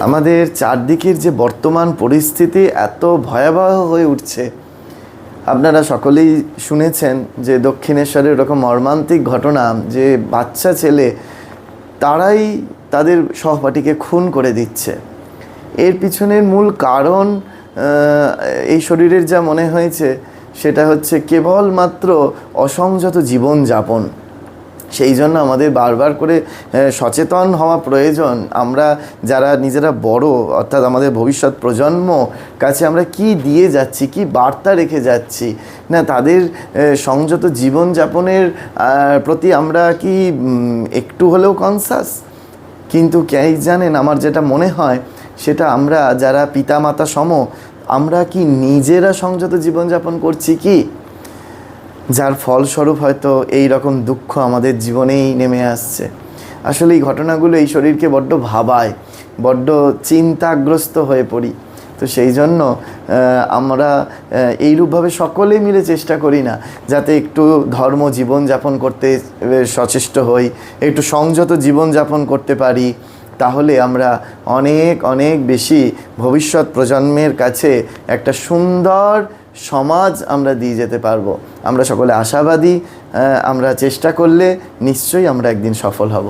আমাদের চারদিকের যে বর্তমান পরিস্থিতি এত ভয়াবহ হয়ে উঠছে। আপনারা সকলেই শুনেছেন যে দক্ষিণেশ্বরে এরকম মর্মান্তিক ঘটনা যে বাচ্চা ছেলে তারাই তাদের সহপাঠীকে খুন করে দিচ্ছে। এর পিছনের মূল কারণ এই শরীরের যা মনে হয়েছে সেটা হচ্ছে কেবলমাত্র অসংযত জীবনযাপন। সেই জন্য আমাদের বারবার করে সচেতন হওয়া প্রয়োজন। আমরা যারা নিজেরা বড়, অর্থাৎ আমাদের ভবিষ্যৎ প্রজন্ম কাছে আমরা কি দিয়ে যাচ্ছি, কি বার্তা রেখে যাচ্ছি, না তাদের সংযত জীবনযাপনের প্রতি আমরা কি একটু হলেও কনসাস কিন্তু কেই জানেন আমার যেটা মনে হয়, সেটা আমরা যারা পিতামাতা সম, আমরা কি নিজেরা সংযত জীবনযাপন করছি কি? যার ফলস্বরূপ হয়তো এই রকম দুঃখ আমাদের জীবনেই নেমে আসছে। আসলে এই ঘটনাগুলো এই শরীরকে বড্ড ভাবায়, বড্ড চিন্তাগ্রস্ত হয়ে পড়ি। তো সেই জন্য আমরা এইরূপভাবে সকলে মিলে চেষ্টা করি না, যাতে একটু ধর্ম জীবনযাপন করতে সচেষ্ট হই, একটু সংযত জীবনযাপন করতে পারি তাহলে আমরা অনেক অনেক বেশি ভবিষ্যৎ প্রজন্মের কাছে একটা সুন্দর সমাজ আমরা দিয়ে যেতে পারব। আমরা সকলে আশাবাদী আমরা চেষ্টা করলে নিশ্চয়ই আমরা একদিন সফল হব।